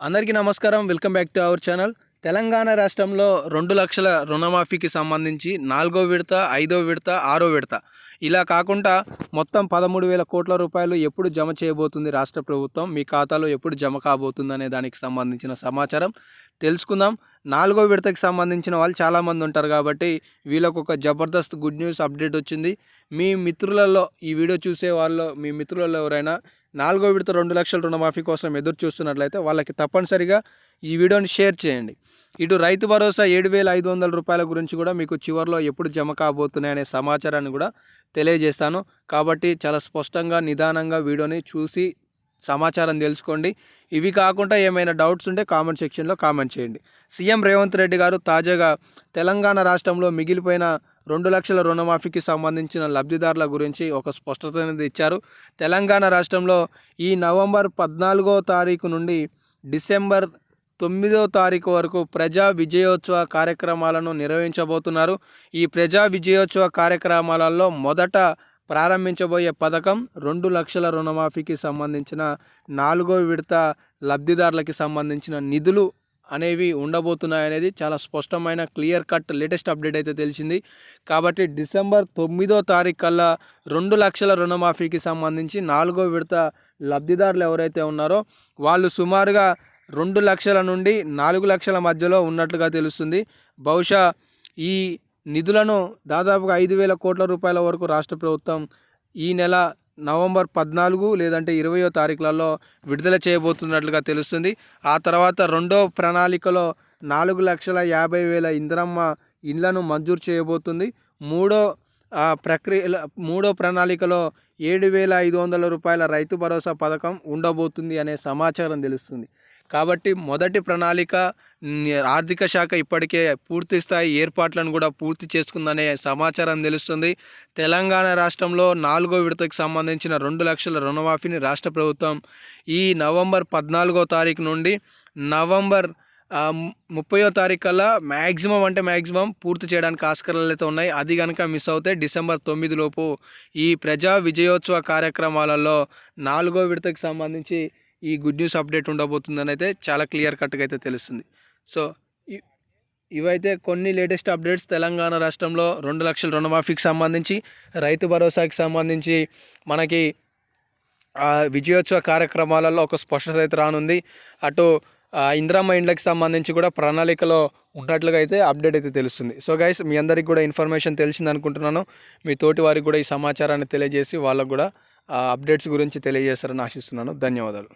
అందరికీ నమస్కారం. Welcome back to our channel. Telangana రాష్ట్రంలో రెండు లక్షల రుణమాఫీకి సంబంధించి నాలుగో విడత ఐదో విడత ఆరో విడత. ఇలా కాకుండా మొత్తం పదమూడు వేల కోట్ల రూపాయలు ఎప్పుడు జమ చేయబోతుంది రాష్ట్ర ప్రభుత్వం? మీ ఖాతాలో ఎప్పుడు జమ కాబోతుంది అనే దానికి సంబంధించిన సమాచారం తెలుసుకుందాం. నాలుగో విడతకి సంబంధించిన వాళ్ళు చాలామంది ఉంటారు కాబట్టి వీళ్ళకు ఒక జబర్దస్త్ గుడ్ న్యూస్ అప్డేట్ వచ్చింది. మీ మిత్రులలో ఈ వీడియో చూసే వాళ్ళు మీ మిత్రులలో ఎవరైనా నాలుగో విడత రెండు లక్షల రుణమాఫీ కోసం ఎదురు చూస్తున్నట్లయితే వాళ్ళకి తప్పనిసరిగా ఈ వీడియోని షేర్ చేయండి. ఇటు రైతు భరోసా ఏడు వేల ఐదు వందల రూపాయల గురించి కూడా మీకు చివరిలో ఎప్పుడు జమ కాబోతున్నాయనే సమాచారాన్ని కూడా తెలియజేస్తాను. కాబట్టి చాలా స్పష్టంగా నిదానంగా వీడియోని చూసి సమాచారం తెలుసుకోండి. ఇవి కాకుండా ఏమైనా డౌట్స్ ఉంటే కామెంట్ సెక్షన్లో కామెంట్ చేయండి. సీఎం రేవంత్ రెడ్డి గారు తాజాగా తెలంగాణ రాష్ట్రంలో మిగిలిపోయిన రెండు లక్షల రుణమాఫీకి సంబంధించిన లబ్ధిదారుల గురించి ఒక స్పష్టత అనేది ఇచ్చారు. తెలంగాణ రాష్ట్రంలో ఈ నవంబర్ పద్నాలుగో తారీఖు నుండి డిసెంబర్ తొమ్మిదో తారీఖు వరకు ప్రజా విజయోత్సవ కార్యక్రమాలను నిర్వహించబోతున్నారు. ఈ ప్రజా విజయోత్సవ కార్యక్రమాలలో మొదట ప్రారంభించబోయే పథకం రెండు లక్షల రుణమాఫీకి సంబంధించిన నాలుగో విడత లబ్ధిదారులకి సంబంధించిన నిధులు అనేవి ఉండబోతున్నాయనేది చాలా స్పష్టమైన క్లియర్ కట్ లేటెస్ట్ అప్డేట్ అయితే తెలిసింది. కాబట్టి డిసెంబర్ తొమ్మిదో తారీఖు కల్లా రెండు లక్షల రుణమాఫీకి సంబంధించి నాలుగో విడత లబ్ధిదారులు ఎవరైతే ఉన్నారో వాళ్ళు సుమారుగా రెండు లక్షల నుండి నాలుగు లక్షల మధ్యలో ఉన్నట్లుగా తెలుస్తుంది. బహుశా ఈ నిధులను దాదాపుగా ఐదు వేల కోట్ల రూపాయల వరకు రాష్ట్ర ప్రభుత్వం ఈ నెల నవంబర్ పద్నాలుగు లేదంటే ఇరవయో తారీఖులలో విడుదల చేయబోతున్నట్లుగా తెలుస్తుంది. ఆ తర్వాత రెండో ప్రణాళికలో నాలుగు లక్షల యాభై వేల ఇంద్రమ్మ ఇండ్లను మంజూరు చేయబోతుంది. మూడో ప్రక్రియ మూడో ప్రణాళికలో ఏడు వేల ఐదు వందల రూపాయల రైతు భరోసా పథకం ఉండబోతుంది అనే సమాచారం తెలుస్తుంది. కాబట్టి మొదటి ప్రణాళిక ఆర్థిక శాఖ ఇప్పటికే పూర్తి స్థాయి ఏర్పాట్లను కూడా పూర్తి చేసుకుందనే సమాచారం తెలుస్తుంది. తెలంగాణ రాష్ట్రంలో నాలుగో విడతకు సంబంధించిన రెండు లక్షల రుణమాఫీని రాష్ట్ర ప్రభుత్వం ఈ నవంబర్ పద్నాలుగో తారీఖు నుండి నవంబర్ ముప్పయో తారీఖు కల్లా మ్యాక్సిమం అంటే మ్యాక్సిమం పూర్తి చేయడానికి ఆస్కారాలు అయితే ఉన్నాయి. అది కనుక మిస్ అవుతే డిసెంబర్ తొమ్మిది లోపు ఈ ప్రజా విజయోత్సవ కార్యక్రమాలలో నాలుగో విడతకు సంబంధించి ఈ గుడ్ న్యూస్ అప్డేట్ ఉండబోతుందని అయితే చాలా క్లియర్ కట్గా అయితే తెలుస్తుంది. సో ఇవైతే కొన్ని లేటెస్ట్ అప్డేట్స్ తెలంగాణ రాష్ట్రంలో రెండు లక్షల రుణమాఫీకి సంబంధించి రైతు భరోసాకి సంబంధించి మనకి విజయోత్సవ కార్యక్రమాలలో ఒక స్పష్టత అయితే రానుంది. అటు ఇందిరమ్మ ఇండ్లకి సంబంధించి కూడా ప్రణాళికలో ఉన్నట్లుగా అయితే అప్డేట్ అయితే తెలుస్తుంది. సో గైస్ మీ అందరికి కూడా ఇన్ఫర్మేషన్ తెలిసింది అనుకుంటున్నాను. మీ తోటి వారికి కూడా ఈ సమాచారాన్ని తెలియజేసి వాళ్ళకు కూడా అప్డేట్స్ గురించి తెలియజేస్తారని ఆశిస్తున్నాను. ధన్యవాదాలు.